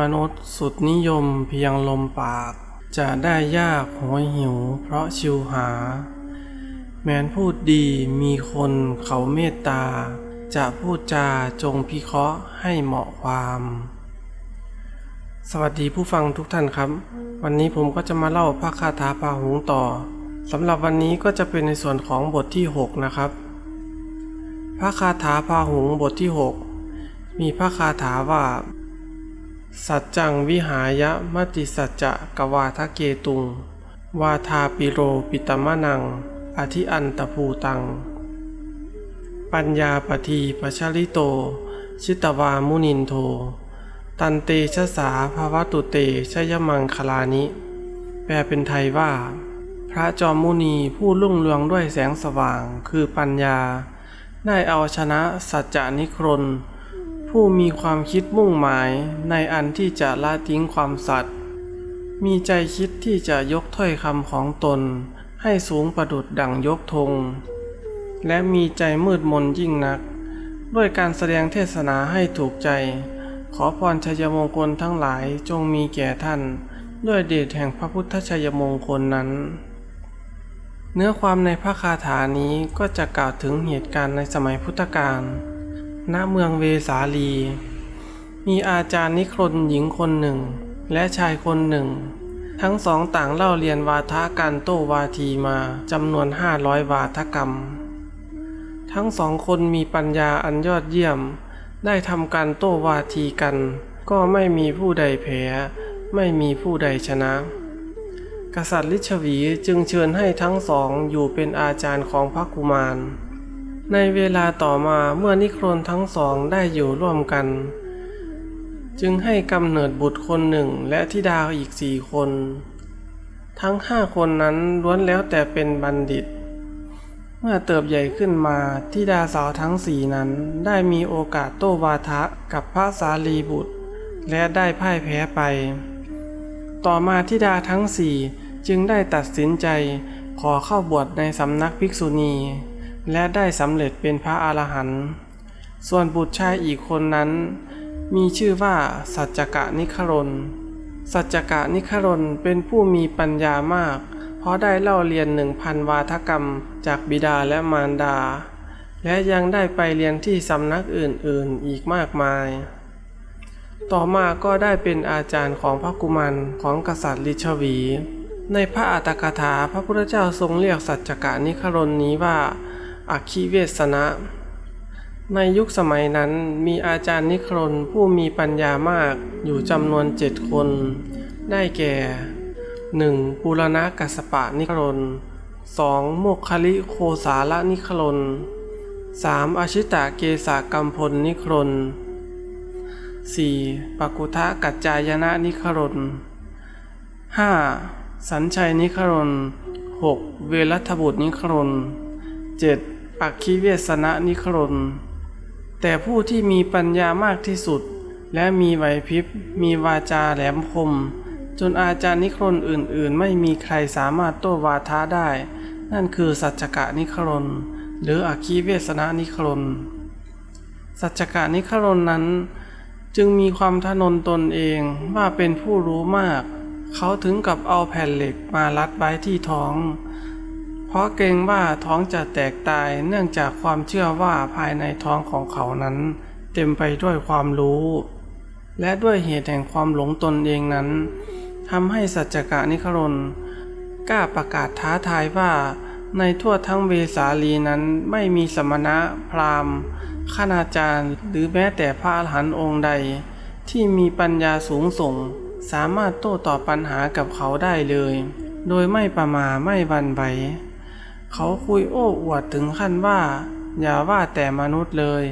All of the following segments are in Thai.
มนุษย์สุดนิยมเพียงลมปาก จะได้ยากหัวหิวเพราะชิวหา แม้นพูดดีมีคนเขาเมตตา จะพูดจาจงพิเคราะห์ให้เหมาะความ สวัสดีผู้ฟังทุกท่านครับ วันนี้ผมก็จะมาเล่าพระคาถาพาหงต่อสำหรับวันนี้ก็จะเป็นในส่วนของบทที่ 6 นะครับ พระคาถาพาหุงบทที่ 6 มีพระคาถาว่า สัจจังวิหายะมติสัจจะกวาทะเกตุง วาทาปิโรปิตมะนัง อธิอันตภูตัง ปัญญาปทีปชลิโต ชิตวามุนินโท ตันเตชะสาภาวตุเตชยมังคลานิ แปลเป็นไทยว่า พระจอมมุนีผู้รุ่งเรืองด้วยแสงสว่างคือปัญญา ได้เอาชนะสัจจานิครน ผู้มีความคิดมุ่งหมายในอันที่จะละทิ้งความสัตย์มีใจคิดที่จะยกถ้อยคำของตน ให้สูงประดุดดั่งยกธงและมีใจมืดมนยิ่งนัก ด้วยการแสดงเทศนาให้ถูกใจ ขอพรชัยมงคลทั้งหลายจงมีแก่ท่าน ด้วยเดชแห่งพระพุทธชัยมงคลนั้น เนื้อความในพระคาถานี้ก็จะกล่าวถึงเหตุการณ์ในสมัยพุทธกาล ณเมืองเวสาลี มีอาจารย์นิครนหญิงคนหนึ่ง และชายคนหนึ่ง ทั้งสองต่างเล่าเรียนวาทะการโต้วาทีมาจำนวนห้าร้อยวาทกรรม ทั้งสองคนมีปัญญาอันยอดเยี่ยม ได้ทำการโต้วาทีกัน ก็ไม่มีผู้ใดแพ้ ไม่มีผู้ใดชนะ กษัตริย์ลิชวีจึงเชิญให้ทั้งสองอยู่เป็นอาจารย์ของพระกุมาร ในเวลาต่อมาเมื่อนิครนทั้งสองได้อยู่ร่วมกัน จึงให้กำเนิดบุตรคนหนึ่งและธิดาอีกสี่คน ทั้งห้าคนนั้นล้วนแล้วแต่เป็นบัณฑิต เมื่อเติบใหญ่ขึ้นมาธิดาสาวทั้งสี่นั้นได้มีโอกาสโต้วาทะกับพระสารีบุตร และได้พ่ายแพ้ไป ต่อมาธิดาทั้งสี่จึงได้ตัดสินใจขอเข้าบวชในสำนักภิกษุณี และได้สำเร็จเป็นพระอรหันต์ส่วนบุตรชายอีกคนนั้น มีชื่อว่าสัจจกะนิครนสัจจกะนิครนเป็นผู้มีปัญญามาก เพราะได้เล่าเรียนหนึ่งพันวาทกรรมจากบิดาและมารดา และยังได้ไปเรียนที่สำนักอื่นๆอีกมากมาย ต่อมาก็ได้เป็นอาจารย์ของพระกุมารของกษัตริย์ลิชวี ในพระอัตถกถาพระพุทธเจ้าทรงเรียกสัจจกะนิครนนี้ว่า อคคีเวสนะ ในยุคสมัยนั้นมีอาจารย์นิครนผู้มีปัญญามากอยู่จำนวนเจ็ดคน ได้แก่ 1. ปุรณะกัสปะนิครน 2. โมคคลิโคสาละนิครน 3. อาชิตะเกสากัมพลนิครน 4. ปกุทะกัจจายนะนิครน 5. สัญชัยนิครน 6. เวรัทบุตรนิครน 7. ปักคีเวสนะนิครน แต่ผู้ที่มีปัญญามากที่สุด และมีไหวพริบ มีวาจาแหลมคม จนอาจารย์นิครนอื่นๆ ไม่มีใครสามารถโต้วาทะได้ นั่นคือสัจจกะนิครน หรืออัคคีเวสนะนิครน สัจจกะนิครนนั้นจึงมีความทะนนตนเองว่าเป็นผู้รู้มาก เขาถึงกับเอาแผ่นเหล็กมารัดไว้ที่ท้อง เพราะเกรงว่าท้องจะแตกตายเนื่องจากความเชื่อว่าภายในท้องของเขานั้น เต็มไปด้วยความรู้ และด้วยเหตุแห่งความหลงตนเองนั้นทำให้สัจจกะนิครนกล้าประกาศท้าทายว่าในทั่วทั้งเวสาลีนั้นไม่มีสมณะพราหมณ์คณาจารย์ หรือแม้แต่พระอรหันต์องค์ใด ที่มีปัญญาสูงส่ง สามารถโต้ตอบปัญหากับเขาได้เลย โดยไม่ประมาไม่หวันไหว เขาคุยโอ้อวดถึงขั้นว่า อย่าว่าแต่มนุษย์เลย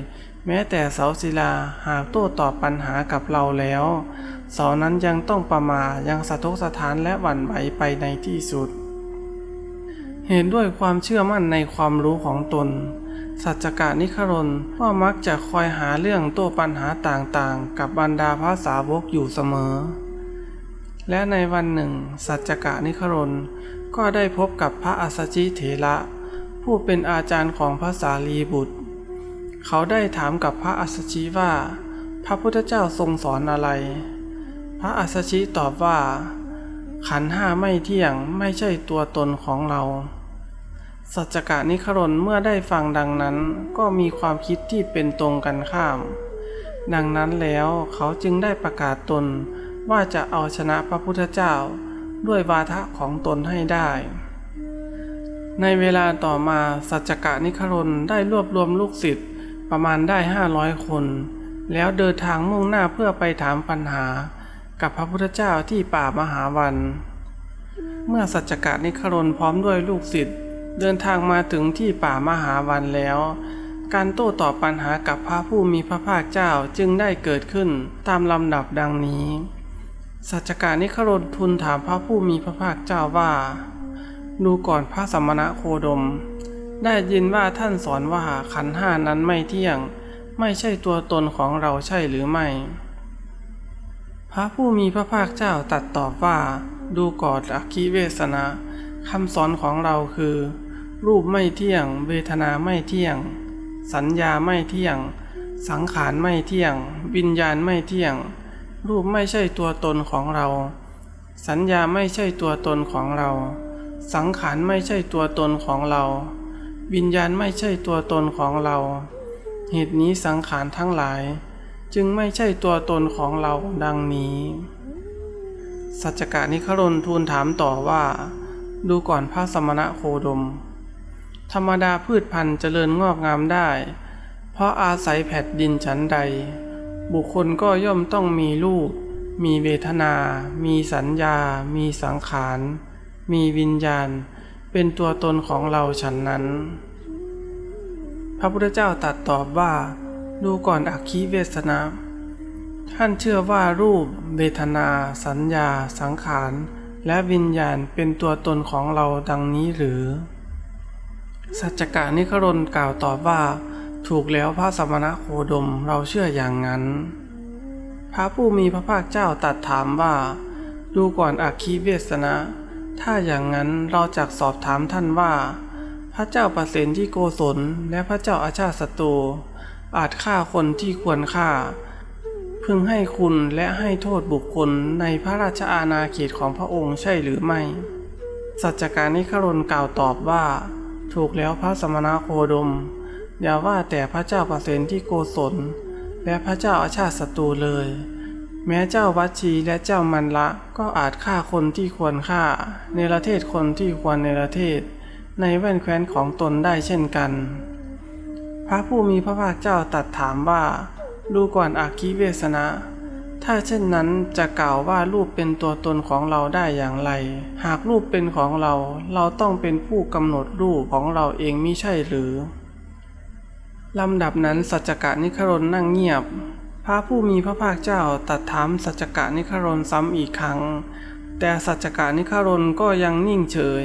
แม้แต่เสาศิลาหากโต้ตอบปัญหากับเราแล้ว เสานั้นยังต้องประมายังสะทกสะท้านและหวั่นไหวไปในที่สุด เห็นด้วยความเชื่อมั่นในความรู้ของตน สัจจกะนิครนก็มักจะคอยหาเรื่องโต้ปัญหาต่างๆ กับบรรดาพระสาวกอยู่เสมอ และในวันหนึ่ง สัจจกะนิครน ก็ได้พบกับพระอัสสชิเถระผู้เป็นอาจารย์ของพระสารีบุตร เขาได้ถามกับพระอัสสชิว่า พระพุทธเจ้าทรงสอนอะไร พระอัสสชิตอบว่า ขันห้าไม่เที่ยงไม่ใช่ตัวตนของเรา สัจจกะนิครนเมื่อได้ฟังดังนั้นก็มีความคิดที่เป็นตรงกันข้าม ดังนั้นแล้วเขาจึงได้ประกาศตนว่าจะเอาชนะพระพุทธเจ้า ด้วยวาทะของตนให้ได้ ในเวลาต่อมาสัจจกะนิครนได้รวบรวมลูกศิษย์ประมาณได้ห้าร้อยคน แล้วเดินทางมุ่งหน้าเพื่อไปถามปัญหากับพระพุทธเจ้าที่ป่ามหาวัน เมื่อสัจจกะนิครนพร้อมด้วยลูกศิษย์เดินทางมาถึงที่ป่ามหาวันแล้ว การโต้ตอบปัญหากับพระผู้มีพระภาคเจ้าจึงได้เกิดขึ้นตามลำดับดังนี้ สัจจกานิครนทูลถามพระผู้มีพระภาคเจ้าว่า ดูก่อนพระสมณะโคดม ได้ยินว่าท่านสอนว่าขันห้านั้นไม่เที่ยง ไม่ใช่ตัวตนของเราใช่หรือไม่ พระผู้มีพระภาคเจ้าตัดตอบว่า ดูก่อนอักขิเวสนะคำสอนของเราคือ รูปไม่เที่ยง เวทนาไม่เที่ยง สัญญาไม่เที่ยง สังขารไม่เที่ยง วิญญาณไม่เที่ยง รูปไม่ใช่ตัวตนของเรา สัญญาไม่ใช่ตัวตนของเรา สังขารไม่ใช่ตัวตนของเรา วิญญาณไม่ใช่ตัวตนของเรา เหตุนี้สังขารทั้งหลาย จึงไม่ใช่ตัวตนของเราดังนี้ สัจกานิครนทูลถามต่อว่า ดูก่อนพระสมณะโคดม ธรรมดาพืชพันธุ์เจริญงอกงามได้ เพราะอาศัยแผ่นดินชั้นใด บุคคลก็ย่อมต้องมีรูป มีเวทนา มีสัญญา มีสังขาร มีวิญญาณ เป็นตัวตนของเราฉันนั้น พระพุทธเจ้าตรัสตอบว่า ดูก่อนอักขีเวสนะ ท่านเชื่อว่ารูป เวทนา สัญญา สังขาร และวิญญาณเป็นตัวตนของเราดังนี้หรือ สัจจกานิครนกล่าวตอบว่า ถูกแล้วพระสมณะโคดมเราเชื่ออย่างนั้น พระผู้มีพระภาคเจ้าตรัสถามว่า ดูก่อนอักขีเวสนะ ถ้าอย่างนั้นเราจักสอบถามท่านว่า พระเจ้าประเสนที่โกศลและพระเจ้าอาชาติศัตรูอาจฆ่าคนที่ควรฆ่า พึงให้คุณและให้โทษบุคคลในพระราชอาณาเขตของพระองค์ใช่หรือไม่ สัจจการนิครนกล่าวตอบว่า ถูกแล้วพระสมณะโคดม อย่าว่าแต่พระเจ้าประเสนที่โกศล และพระเจ้าอาชาติศัตรูเลย แม้เจ้าวัชีและเจ้ามันละก็อาจฆ่าคนที่ควรฆ่า ในประเทศคนที่ควรในประเทศ ในแว่นแคว้นของตนได้เช่นกัน พระผู้มีพระภาคเจ้าตรัสถามว่าดูก่อนอาคีเวสนะ ถ้าเช่นนั้นจะกล่าวว่ารูปเป็นตัวตนของเราได้อย่างไร หากรูปเป็นของเรา เราต้องเป็นผู้กำหนดรูปของเราเองมิใช่หรือ ลำดับนั้นสัจจกะนิครนนั่งเงียบ พระผู้มีพระภาคเจ้าตรัสถามสัจจกะนิครนซ้ำอีกครั้ง แต่สัจจกะนิครนก็ยังนิ่งเฉย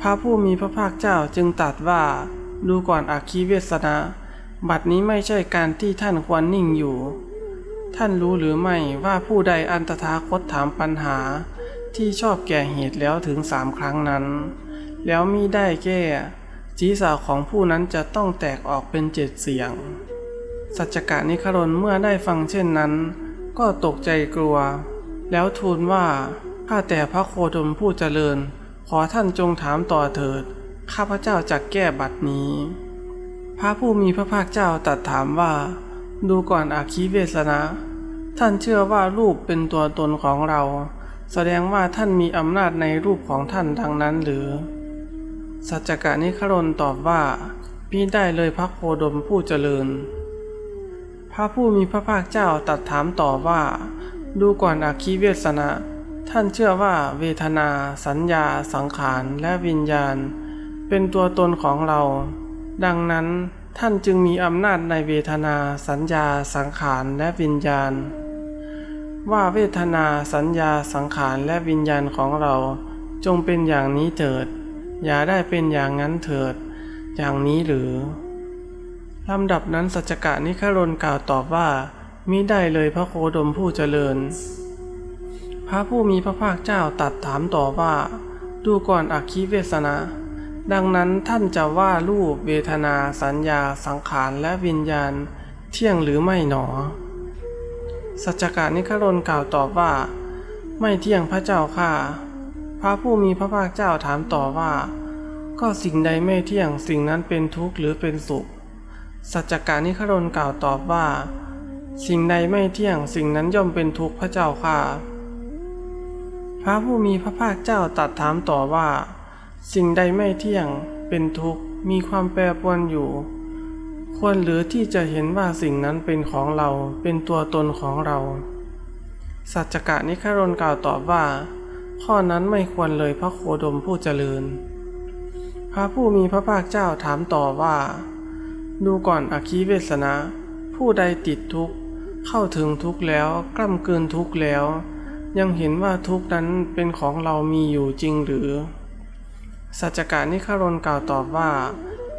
พระผู้มีพระภาคเจ้าจึงตรัสว่าดูก่อนอาคีเวสนะ บัดนี้ไม่ใช่การที่ท่านควรนิ่งอยู่ ท่านรู้หรือไม่ว่าผู้ใดอันตถาคตถามปัญหา ที่ชอบแก่เหตุแล้วถึงสามครั้งนั้น แล้วมิได้แก้ ศีรษะของผู้นั้นจะต้องแตกออกเป็นเจ็ดเสียง สัจจกะนิครนเมื่อได้ฟังเช่นนั้น ก็ตกใจกลัว แล้วทูลว่า ข้าแต่พระโคดมผู้เจริญ ขอท่านจงถามต่อเถิด ข้าพระเจ้าจะแก้บัดนี้ พระผู้มีพระภาคเจ้าตรัสถามว่า ดูก่อนอาคีเวสนะ ท่านเชื่อว่ารูปเป็นตัวตนของเรา แสดงว่าท่านมีอำนาจในรูปของท่านดังนั้นหรือ สัจจกะนิครนตอบว่าพี่ได้เลยพระโคดมผู้เจริญ พระผู้มีพระภาคเจ้าตรัสถามต่อว่า ดูก่อนอาคีเวสนะ ท่านเชื่อว่าเวทนา สัญญา สังขารและวิญญาณ เป็นตัวตนของเรา ดังนั้นท่านจึงมีอำนาจในเวทนา สัญญา สังขารและวิญญาณ ว่าเวทนา สัญญา สังขารและวิญญาณของเราจงเป็นอย่างนี้เถิด อย่าได้เป็นอย่างนั้นเถิด อย่างนี้หรือลำดับนั้นสัจกะนิครนกล่าวตอบว่ามิได้เลยพระโคดมผู้เจริญ พระผู้มีพระภาคเจ้าตรัสถามต่อว่า ดูก่อนอักขีเวสนะ ดังนั้นท่านจะว่ารูปเวทนาสัญญาสังขารและวิญญาณ เที่ยงหรือไม่หนอ สัจกานิครนกล่าวตอบว่า ไม่เที่ยงพระเจ้าค่ะ ระผู้มีพระภาคเจ้าถามต่อว่า ก็สิ่งใดไม่เที่ยงสิ่งนั้นเป็นทุกข์หรือเป็นสุข สัจจการนิครนกล่าวตอบว่า สิ่งใดไม่เที่ยงสิ่งนั้นย่อมเป็นทุกข์พระเจ้าค่ะ พระผู้มีพระภาคเจ้าตรัดถามต่อว่า สิ่งใดไม่เที่ยงเป็นทุกข์มีความแปรปรวนอยู่ ควรหรือที่จะเห็นว่าสิ่งนั้นเป็นของเราเป็นตัวตนของเรา สัจจกะนิครนกล่าวตอบว่า ข้อนั้นไม่ควรเลยพระโคดมผู้เจริญ พระผู้มีพระภาคเจ้าถามต่อว่า ดูก่อนอคีเวสนะ ผู้ใดติดทุกข์เข้าถึงทุกข์แล้วกล้ำเกินทุกข์แล้ว ยังเห็นว่าทุกข์นั้นเป็นของเรามีอยู่จริงหรือ สัจจการนิครนกล่าวตอบว่า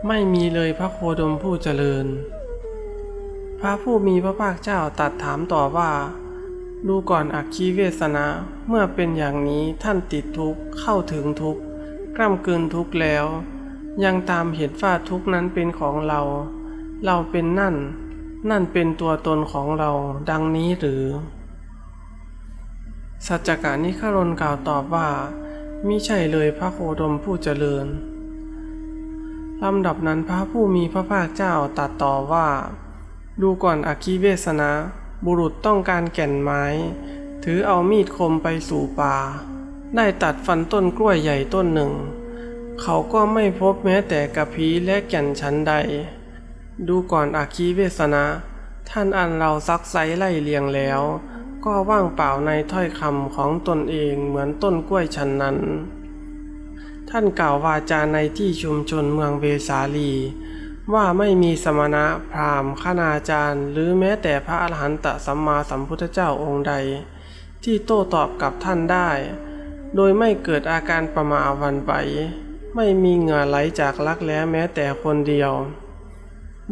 ไม่มีเลยพระโคดมผู้เจริญ พระผู้มีพระภาคเจ้าตัดถามต่อว่า ดูก่อนอักคีเวสนะเมื่อเป็นอย่างนี้ท่านติดทุกข์เข้าถึงทุกข์กล้ำเกินทุกข์แล้ว ยังตามเห็นว่าทุกข์นั้นเป็นของเรา เราเป็นนั่น นั่นเป็นตัวตนของเรา ดังนี้หรือ สัจจการนิครนกล่าวตอบว่ามิใช่เลยพระโคดมผู้เจริญลำดับนั้นพระผู้มีพระภาคเจ้าตัดต่อว่า ดูก่อนอคีเวสนะ บุรุษต้องการแก่นไม้ ถือเอามีดคมไปสู่ป่า ได้ตัดฟันต้นกล้วยใหญ่ต้นหนึ่ง เขาก็ไม่พบแม้แต่กระพีและแก่นชั้นใด ดูก่อนอาคีเวสนะ ท่านอันเราซักไซไล่เลียงแล้ว ก็ว่างเปล่าในถ้อยคำของตนเองเหมือนต้นกล้วยชั้นนั้น ท่านกล่าววาจาในที่ชุมชนเมืองเวสาลี ว่าไม่มีสมณะพราหมณ์คณาจารย์ หรือแม้แต่พระอรหันตสัมมาสัมพุทธเจ้าองค์ใด ที่โต้ตอบกับท่านได้ โดยไม่เกิดอาการประมาวันไหวไม่มีเหงื่อไหลจากลักแร้แม้แต่คนเดียว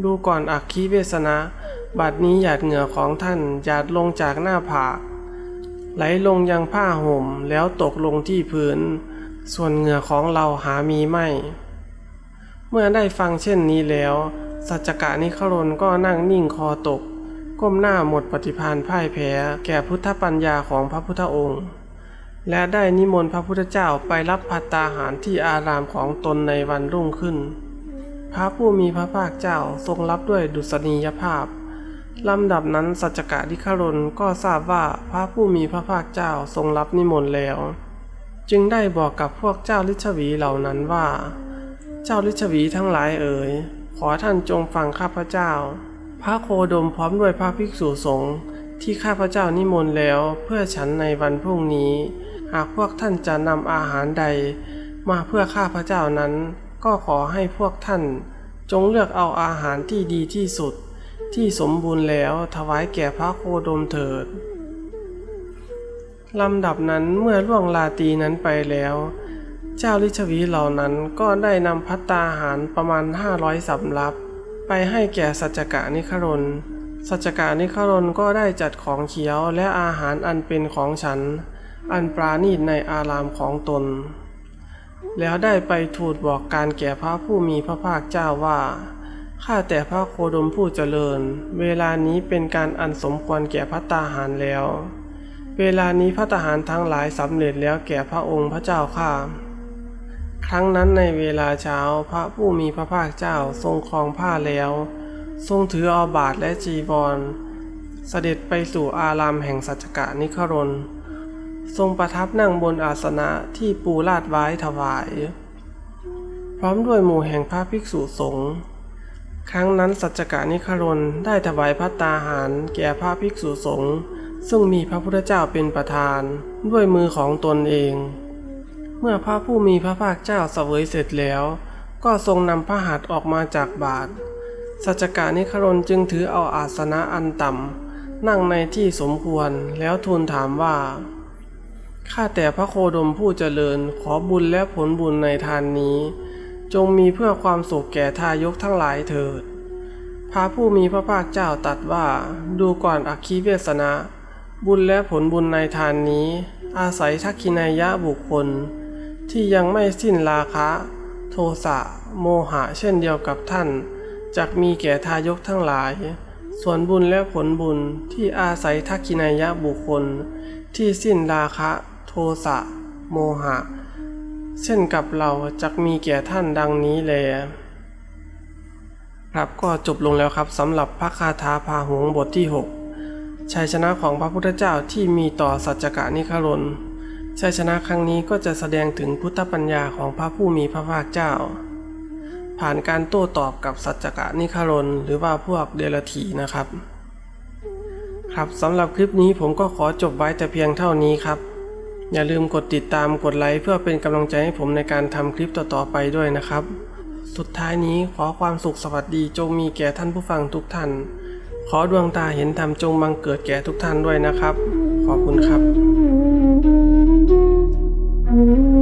ดูก่อนอักคีเวสนะ บัดนี้หยาดเหงื่อของท่านหยาดลงจากหน้าผาก ไหลลงยังผ้าห่มแล้วตกลงที่พื้น ส่วนเหงื่อของเราหามีไม่ เมื่อได้ฟังเช่นนี้แล้ว สัจกะนิครนก็นั่งนิ่งคอตก ก้มหน้าหมดปฏิพานพ่ายแพ้แก่พุทธปัญญาของพระพุทธองค์ และได้นิมนต์พระพุทธเจ้าไปรับพัตตาหารที่อารามของตนในวันรุ่งขึ้น พระผู้มีพระภาคเจ้าทรงรับด้วยดุษณียภาพลำดับนั้นสัจจกะนิครนก็ทราบว่าพระผู้มีพระภาคเจ้าทรงรับนิมนต์แล้ว จึงได้บอกกับพวกเจ้าลิชวีเหล่านั้นว่า เจ้าลิชวีทั้งหลายเอ๋ย ขอท่านจงฟังข้าพเจ้า พระโคดมพร้อมด้วยพระภิกษุสงฆ์ที่ข้าพเจ้านิมนต์แล้วเพื่อฉันในวันพรุ่งนี้ หากพวกท่านจะนำอาหารใด มาเพื่อข้าพเจ้านั้น ก็ขอให้พวกท่าน จงเลือกเอาอาหารที่ดีที่สุด ที่สมบูรณ์แล้วถวายแก่พระโคดมเถิดลำดับนั้นเมื่อล่วงลาตีนั้นไปแล้ว เจ้าลิชวีเหล่านั้นก็ได้นำพัตตาหารประมาณ 500สำรับ ไปให้แก่สัจกะนิครนสัจจกะนิครนก็ได้จัดของเขียวและอาหารอันเป็นของฉัน อันปราณีตในอารามของตน แล้วได้ไปทูลบอกการแก่พระผู้มีพระภาคเจ้าว่าข้าแต่พระโคดมผู้เจริญ เวลานี้เป็นการอันสมควรแก่พระตาหารแล้ว เวลานี้พระทหารทั้งหลายสำเร็จแล้วแก่พระองค์พระเจ้าข้า ครั้งนั้นในเวลาเช้าพระผู้มีพระภาคเจ้าทรงครองผ้าแล้ว ทรงถือเอาบาทและจีวรเสด็จไปสู่อารามแห่งสัจจกะนิครน ทรงประทับนั่งบนอาสนะที่ปูลาดไว้ถวาย พร้อมด้วยหมู่แห่งพระภิกษุสงฆ์ครั้งนั้นสัจจกะนิครนได้ถวายพัตตาหารแก่พระภิกษุสงฆ์ซึ่งมีพระพุทธเจ้าเป็นประธานด้วยมือของตนเอง เมื่อพระผู้มีพระภาคเจ้าเสวยเสร็จแล้ว ก็ทรงนำพระหัตถ์ออกมาจากบาทสัจกานิครนจึงถือเอาอาสนะอันต่ำนั่งในที่สมควรแล้วทูลถามว่าข้าแต่พระโคดมผู้เจริญขอบุญและผลบุญในทานนี้ จงมีเพื่อความสุขแก่ทายกทั้งหลายเถิด พระผู้มีพระภาคเจ้าตรัสว่าดูก่อนอัคคีเวสนะ บุญและผลบุญในทานนี้ อาศัยทักขินายะบุคคล ที่ยังไม่สิ้นราคะ โทสะโมหะเช่นเดียวกับท่านจักมีแก่ทายกทั้งหลาย ส่วนบุญและผลบุญที่อาศัยทักกินายะบุคคล ที่สิ้นราคะ โทสะโมหะ เช่นกับเราจักมีแก่ท่านดังนี้แลครับก็จบลงแล้วครับสำหรับพระคาถาพาหงส์บทที่ 6 ชัยชนะของพระพุทธเจ้าที่มีต่อสัจจกะนิครน ชัยชนะครั้งนี้ก็จะแสดงถึงพุทธปัญญาของพระผู้มีพระภาคเจ้า ผ่านการโต้ตอบกับสัจจกะนิครนหรือว่าพวกเดรัจฉีนะครับ ครับสำหรับคลิปนี้ผมก็ขอจบไว้แต่เพียงเท่านี้ครับ อย่าลืมกดติดตามกดไลค์เพื่อเป็นกำลังใจให้ผมในการทำคลิปต่อๆไปด้วยนะครับ สุดท้ายนี้ขอความสุขสวัสดีจงมีแก่ท่านผู้ฟังทุกท่าน ขอดวงตาเห็นธรรมจงบังเกิดแก่ทุกท่านด้วยนะครับ ขอบคุณครับ Mm-hmm.